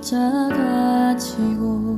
십자가 지고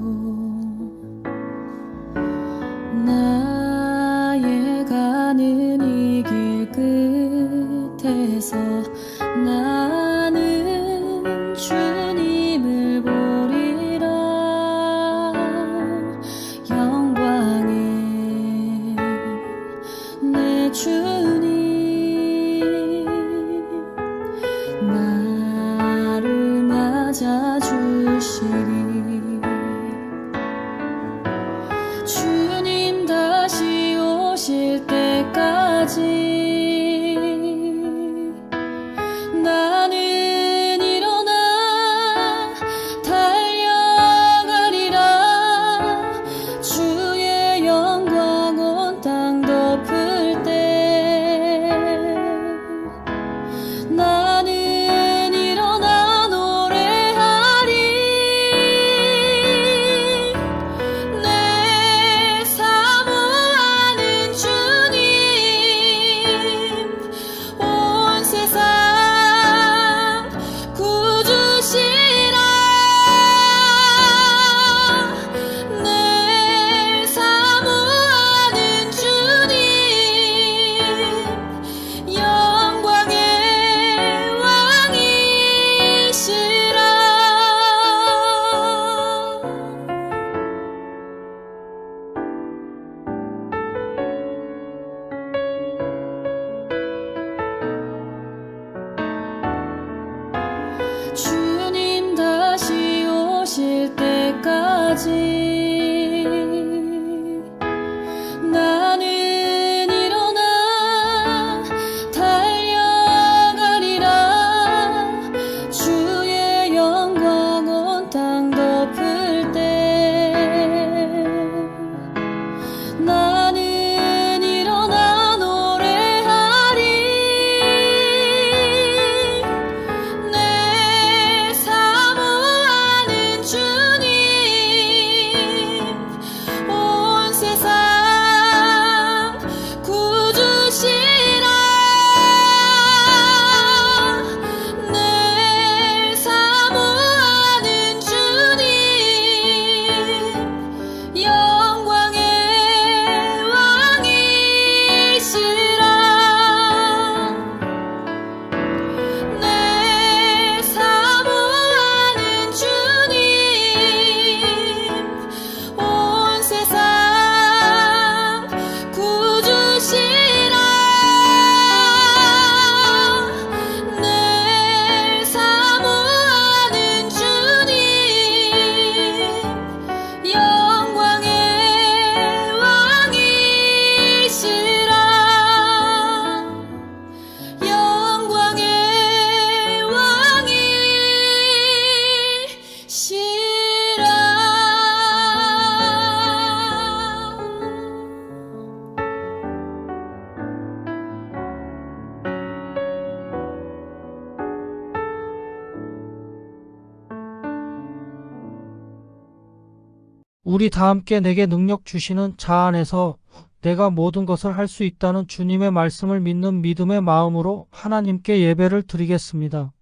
우리 다 함께 내게 능력 주시는 자 안에서 내가 모든 것을 할 수 있다는 주님의 말씀을 믿는 믿음의 마음으로 하나님께 예배를 드리겠습니다.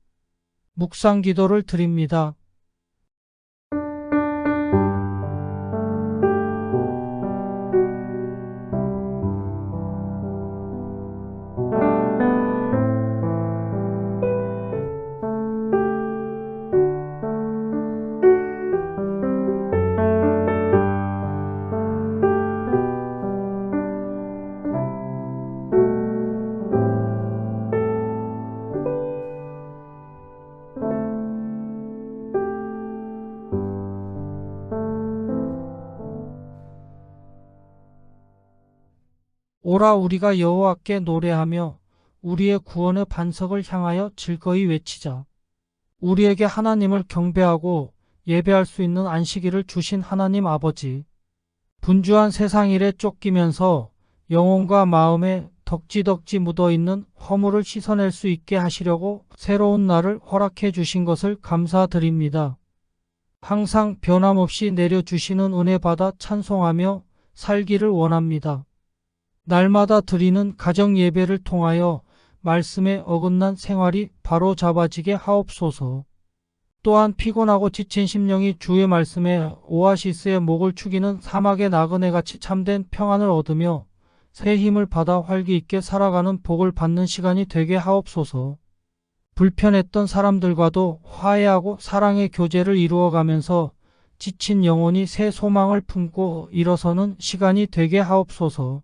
묵상 기도를 드립니다. 오라 우리가 여호와께 노래하며 우리의 구원의 반석을 향하여 즐거이 외치자. 우리에게 하나님을 경배하고 예배할 수 있는 안식일을 주신 하나님 아버지. 분주한 세상 일에 쫓기면서 영혼과 마음에 덕지덕지 묻어 있는 허물을 씻어낼 수 있게 하시려고 새로운 날을 허락해 주신 것을 감사드립니다. 항상 변함없이 내려주시는 은혜 받아 찬송하며 살기를 원합니다. 날마다 드리는 가정 예배를 통하여 말씀에 어긋난 생활이 바로 잡아지게 하옵소서. 또한 피곤하고 지친 심령이 주의 말씀에 오아시스의 목을 축이는 사막의 나그네 같이 참된 평안을 얻으며 새 힘을 받아 활기 있게 살아가는 복을 받는 시간이 되게 하옵소서. 불편했던 사람들과도 화해하고 사랑의 교제를 이루어가면서 지친 영혼이 새 소망을 품고 일어서는 시간이 되게 하옵소서.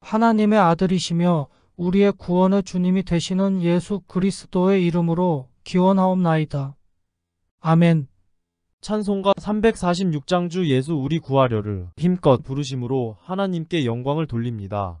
하나님의 아들이시며 우리의 구원의 주님이 되시는 예수 그리스도의 이름으로 기원하옵나이다. 아멘. 찬송가 346장 주 예수 우리 구하려를 힘껏 부르심으로 하나님께 영광을 돌립니다.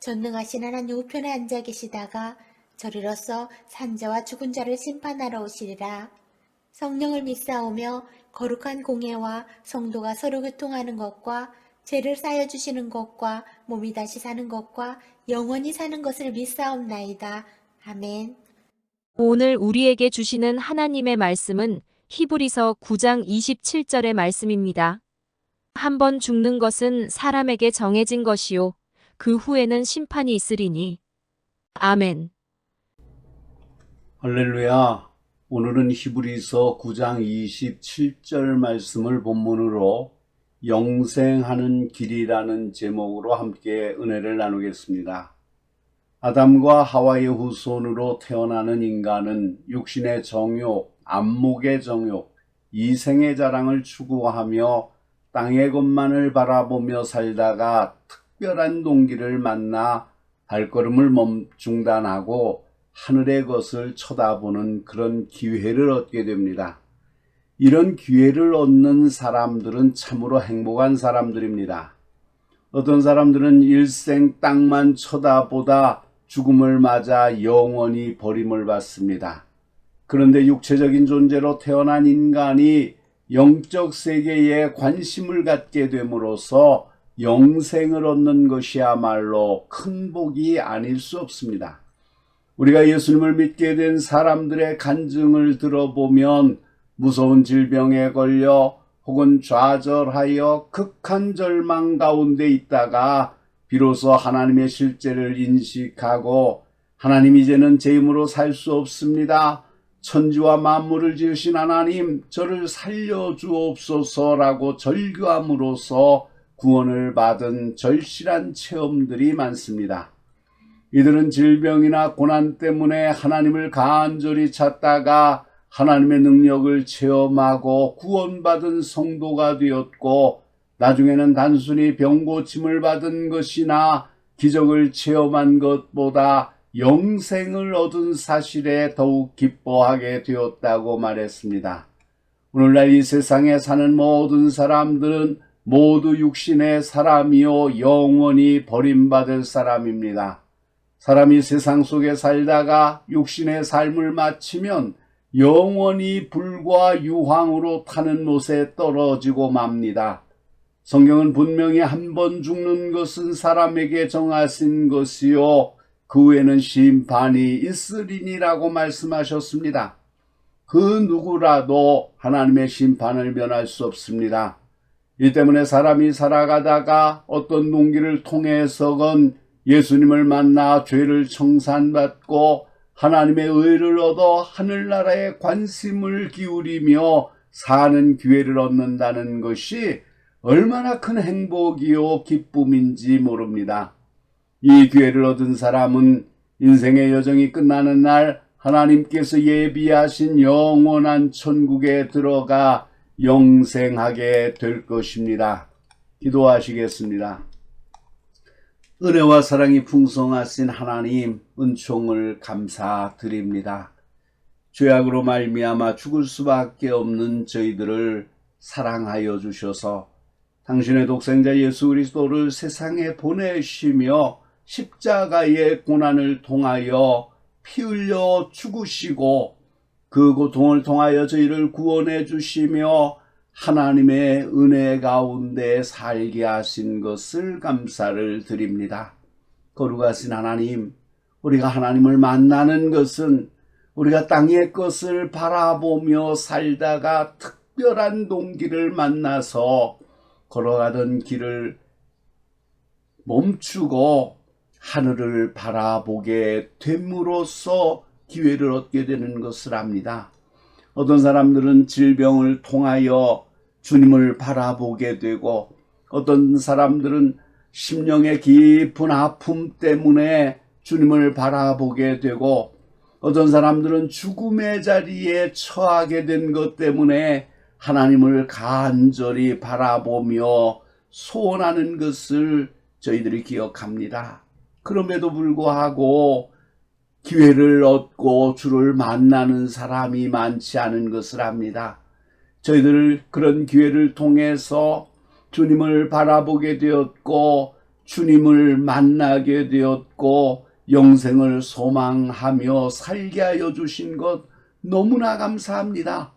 전능하신 하나님 우편에 앉아 계시다가 저리로서 산자와 죽은 자를 심판하러 오시리라. 성령을 믿사오며 거룩한 공예와 성도가 서로 교통하는 것과 죄를 쌓여주시는 것과 몸이 다시 사는 것과 영원히 사는 것을 믿사옵나이다. 아멘. 오늘 우리에게 주시는 하나님의 말씀은 히브리서 9장 27절의 말씀입니다. 한번 죽는 것은 사람에게 정해진 것이요. 그 후에는 심판이 있으리니. 아멘. 할렐루야. 오늘은 히브리서 9장 27절 말씀을 본문으로 영생하는 길이라는 제목으로 함께 은혜를 나누겠습니다. 아담과 하와의 후손으로 태어나는 인간은 육신의 정욕, 안목의 정욕, 이생의 자랑을 추구하며 땅의 것만을 바라보며 살다가 특 별한 동기를 만나 발걸음을 멈 중단하고 하늘의 것을 쳐다보는 그런 기회를 얻게 됩니다. 이런 기회를 얻는 사람들은 참으로 행복한 사람들입니다. 어떤 사람들은 일생 땅만 쳐다보다 죽음을 맞아 영원히 버림을 받습니다. 그런데 육체적인 존재로 태어난 인간이 영적 세계에 관심을 갖게 됨으로써 영생을 얻는 것이야말로 큰 복이 아닐 수 없습니다. 우리가 예수님을 믿게 된 사람들의 간증을 들어보면 무서운 질병에 걸려 혹은 좌절하여 극한 절망 가운데 있다가 비로소 하나님의 실제를 인식하고 하나님 이제는 제 힘으로 살 수 없습니다. 천지와 만물을 지으신 하나님 저를 살려 주옵소서라고 절규함으로써 구원을 받은 절실한 체험들이 많습니다. 이들은 질병이나 고난 때문에 하나님을 간절히 찾다가 하나님의 능력을 체험하고 구원받은 성도가 되었고 나중에는 단순히 병고침을 받은 것이나 기적을 체험한 것보다 영생을 얻은 사실에 더욱 기뻐하게 되었다고 말했습니다. 오늘날 이 세상에 사는 모든 사람들은 모두 육신의 사람이요 영원히 버림받을 사람입니다. 사람이 세상 속에 살다가 육신의 삶을 마치면 영원히 불과 유황으로 타는 못에 떨어지고 맙니다. 성경은 분명히 한 번 죽는 것은 사람에게 정하신 것이요 그 후에는 심판이 있으리니라고 말씀하셨습니다. 그 누구라도 하나님의 심판을 면할 수 없습니다. 이 때문에 사람이 살아가다가 어떤 동기를 통해서건 예수님을 만나 죄를 청산받고 하나님의 의를 얻어 하늘나라에 관심을 기울이며 사는 기회를 얻는다는 것이 얼마나 큰 행복이요 기쁨인지 모릅니다. 이 기회를 얻은 사람은 인생의 여정이 끝나는 날 하나님께서 예비하신 영원한 천국에 들어가 영생하게 될 것입니다. 기도하시겠습니다. 은혜와 사랑이 풍성하신 하나님 은총을 감사드립니다. 죄악으로 말미암아 죽을 수밖에 없는 저희들을 사랑하여 주셔서 당신의 독생자 예수 그리스도를 세상에 보내시며 십자가의 고난을 통하여 피 흘려 죽으시고 그 고통을 통하여 저희를 구원해 주시며 하나님의 은혜 가운데 살게 하신 것을 감사를 드립니다. 거룩하신 하나님, 우리가 하나님을 만나는 것은 우리가 땅의 것을 바라보며 살다가 특별한 동기를 만나서 걸어가던 길을 멈추고 하늘을 바라보게 됨으로써 기회를 얻게 되는 것을 압니다. 어떤 사람들은 질병을 통하여 주님을 바라보게 되고 어떤 사람들은 심령의 깊은 아픔 때문에 주님을 바라보게 되고 어떤 사람들은 죽음의 자리에 처하게 된 것 때문에 하나님을 간절히 바라보며 소원하는 것을 저희들이 기억합니다. 그럼에도 불구하고 기회를 얻고 주를 만나는 사람이 많지 않은 것을 압니다. 저희들 그런 기회를 통해서 주님을 바라보게 되었고 주님을 만나게 되었고 영생을 소망하며 살게 하여 주신 것 너무나 감사합니다.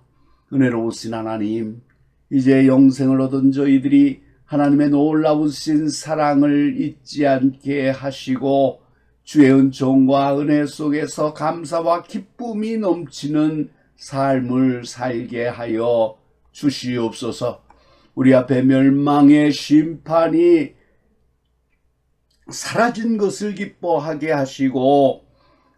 은혜로우신 하나님, 이제 영생을 얻은 저희들이 하나님의 놀라우신 사랑을 잊지 않게 하시고 주의 은총과 은혜 속에서 감사와 기쁨이 넘치는 삶을 살게 하여 주시옵소서. 우리 앞에 멸망의 심판이 사라진 것을 기뻐하게 하시고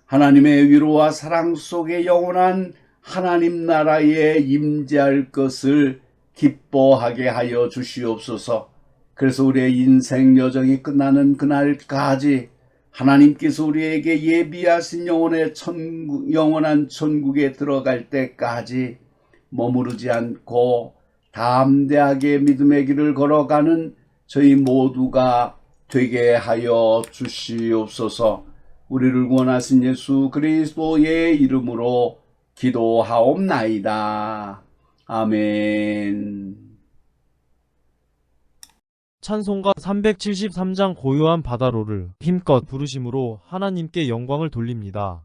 하나님의 위로와 사랑 속에 영원한 하나님 나라에 임재할 것을 기뻐하게 하여 주시옵소서. 그래서 우리의 인생 여정이 끝나는 그날까지 하나님께서 우리에게 예비하신 영원의 천국, 영원한 천국에 들어갈 때까지 머무르지 않고 담대하게 믿음의 길을 걸어가는 저희 모두가 되게 하여 주시옵소서. 우리를 구원하신 예수 그리스도의 이름으로 기도하옵나이다. 아멘. 찬송가 373장 고요한 바다로를 힘껏 부르심으로 하나님께 영광을 돌립니다.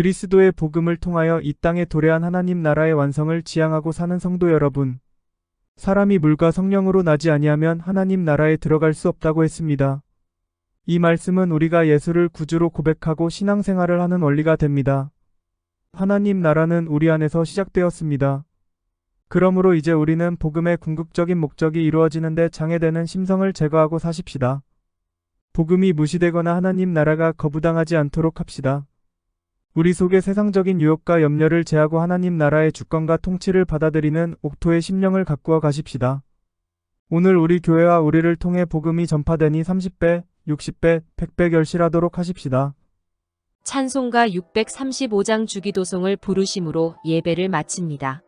그리스도의 복음을 통하여 이 땅에 도래한 하나님 나라의 완성을 지향하고 사는 성도 여러분. 사람이 물과 성령으로 나지 아니하면 하나님 나라에 들어갈 수 없다고 했습니다. 이 말씀은 우리가 예수를 구주로 고백하고 신앙생활을 하는 원리가 됩니다. 하나님 나라는 우리 안에서 시작되었습니다. 그러므로 이제 우리는 복음의 궁극적인 목적이 이루어지는데 장애되는 심성을 제거하고 사십시다. 복음이 무시되거나 하나님 나라가 거부당하지 않도록 합시다. 우리 속의 세상적인 유혹과 염려를 제하고 하나님 나라의 주권과 통치를 받아들이는 옥토의 심령을 가꾸어 가십시다. 오늘 우리 교회와 우리를 통해 복음이 전파되니 30배, 60배, 100배 결실하도록 하십시다. 찬송가 635장 주기도송을 부르심으로 예배를 마칩니다.